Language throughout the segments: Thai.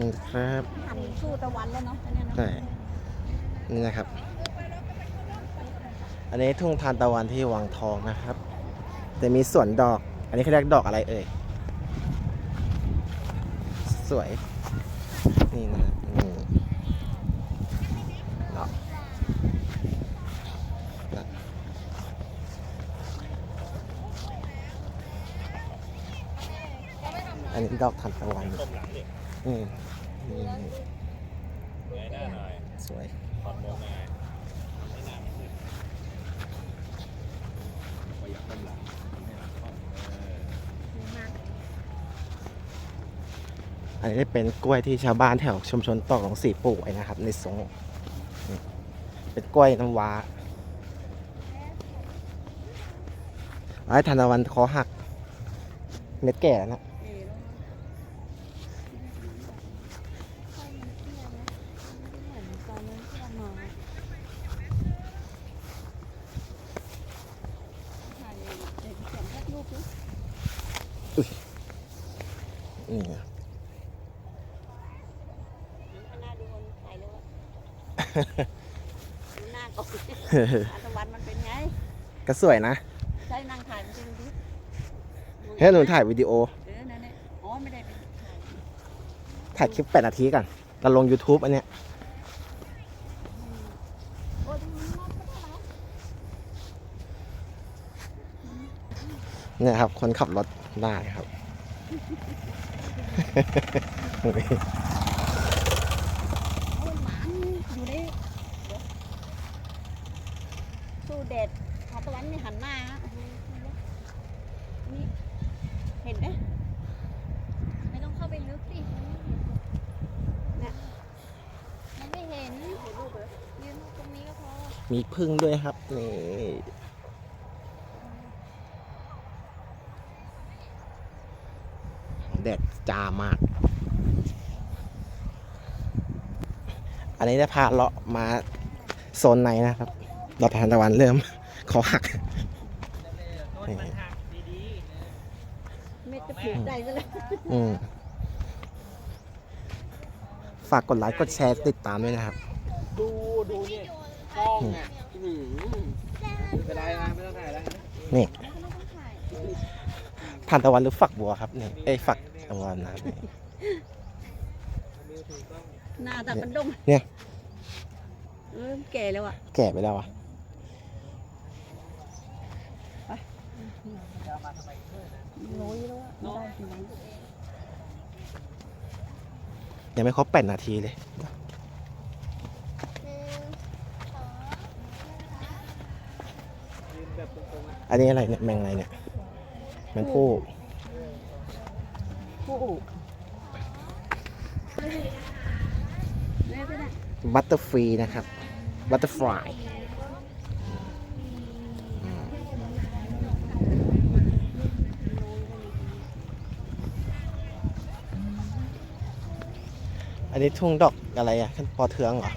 นี่ครับทำสู้ตะวันแล้วเนาะอันเนี้ยเนาะใช่นี่นะครับ อันนี้ทุ่งทานตะวันที่วังทองนะครับ จะมีสวนดอก อันนี้เขาเรียกดอกอะไรเอ่ย สวย นี่นะนี่ดอกนะอันนี้ดอกทานตะวัน อืมนี่เงยหน้าหน่อยสวยถอดหมวกหน่อยให้หน้ามันขึ้นประหยัดกำลังให้หลังคล่อมเอออันนี้เป็นกล้วยที่ชาวบ้านแถวชุมชนตอกหลงสีปลูกไว้นะครับ ในสงนี่เป็นกล้วยน้ำว้าไอ้ธนวันคอหัก เม็ดแก่แล้วนะ เออแล้วค่อยมันเตี้ยนะไม่เหมือนตอนนั้นที่เรามาถ่ายเด็กเขียนแค่รูปดิ นี่ไงหน้าดูคนถ่ายเลยวะดูหน้าก่อนอาตะวันมันเป็นไง ก็สวยนะ ใช่นั่งถ่ายมันจริงดิเฮ้ยหนูถ่ายวิดีโอ เออนั่นแหละอ๋อไม่ได้ไปถ่ายถ่ายคลิปแปดนาทีกันเราลง YouTube อันเนี้ย โอ้ยมันมอดก็ได้นะเนี่ยครับ คนขับรถได้ครับ อ้ยหมานี่อยู่ได้เดี๋ยวสู้เด็ดทานตะวันนี่หันหน้าฮะนี่เห็นไหมไม่ต้องเข้าไปลึกสินี่ยมันไม่เห็นยืนตรงนี้ก็พอมีพึ่งด้วยครับนี่ แดดจ้ามาก อันนี้จะพาเลาะมาโซนในนะครับ ดอกทานตะวันเริ่มคอหักนี่ไม่จะผูกใจซะแล้วอืมฝากกดไลค์กดแชร์ติดตามด้วยนะครับ ดูดูเนี่ยกล้องเนี่ยอื้อหือไม่เป็นไรนะไม่ต้องถ่ายแล้วนี่แล้วก็ไม่ต้องถ่ายทานตะวันหรือฝักบัวครับนี่เอ้ยฝัก ตะวันนะครับนี่หน้าตาเป็นดงเนี่ย เออแก่แล้วอะ แก่ไปแล้วอะโรยแล้วอะไม่ได้จริงยังไม่ครบแปดนาทีเลยยืนแบบตรงๆนะอันนี้อะไรเนี่ยแมงอะไรเนี่ยแมงผู้ บัตเตอร์ฟรีนะครับ บัตเตอร์ฟลายอันนี้ทุ่งดอกอะไรอะขึ้นปอเทืองเหรอ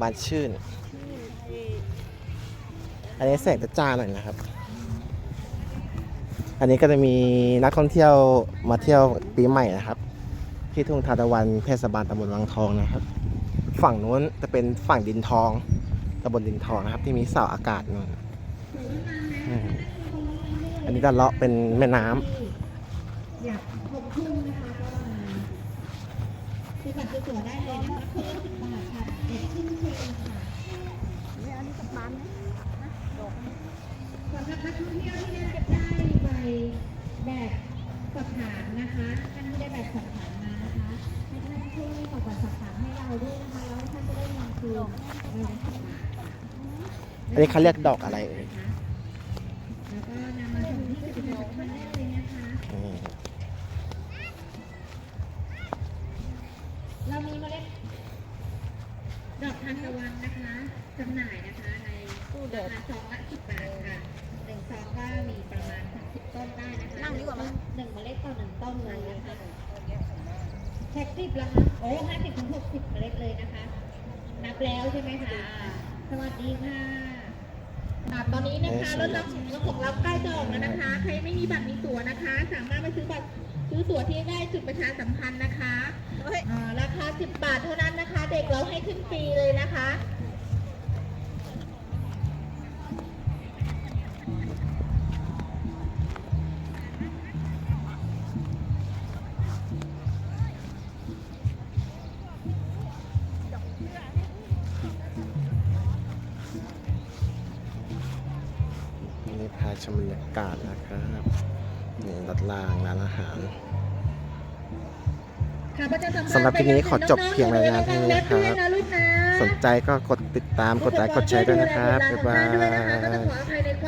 บานชื่น อันนี้แสงจะจ้าหน่อยนะครับ อันนี้ก็จะมีนักท่องเที่ยวมาเที่ยวปีใหม่นะครับ ที่ทุ่งทานตะวันเทศบาลตำบลวังทองนะครับ ฝั่งนู้นจะเป็นฝั่งดินทองตำบลดินทองนะครับ ที่มีเสาอากาศนู่นอันนี้จะเลาะเป็นแม่น้ำคือบัตรตัวได้เลยนะคะ นนี้เขาเรียกดอกอะไรเอ่ยเรามีเมล็ดดอกทานตะวันนะคะจำหน่ายนะคะในสู้เด็ราคาซองละสิบบาทค่ะหนึ่งซองก็มีประมาณสามสิบต้นได้นะคะนั่งดีกว่ามั้ยหนึ่งเมล็ดต่อหนึ่งต้นเลยนะคะแท็กสิบละคะโอ้ห้าสิบถึงหกสิบเมล็ดเลยนะคะ นับแล้วใช่ไหมคะ สวัสดีค่ะ ตอนนี้นะคะรถรับรถของเราใกล้จะออกแล้วนะคะ ใครไม่มีบัตรมีตั๋วนะคะ สามารถไปซื้อบัตรซื้อตั๋วที่ได้จุดประชาสัมพันธ์นะคะเฮ้ยอ่าราคา 10 บาทเท่านั้นนะคะ เด็กเราให้ขึ้นฟรีเลยนะคะ ชมบรรยากาศนะครับนี่รถรางร้านอาหารค่ะประชาสัมพันธ์สำหรับคลิปนี้ขอจบเพียงรายงานเท่านี้นะครับเว็ด้วยนะลูกนะสนใจก็กดติดตามกดไลค์กดแชร์ด้วยนะครับ บ๊ายบาด้วย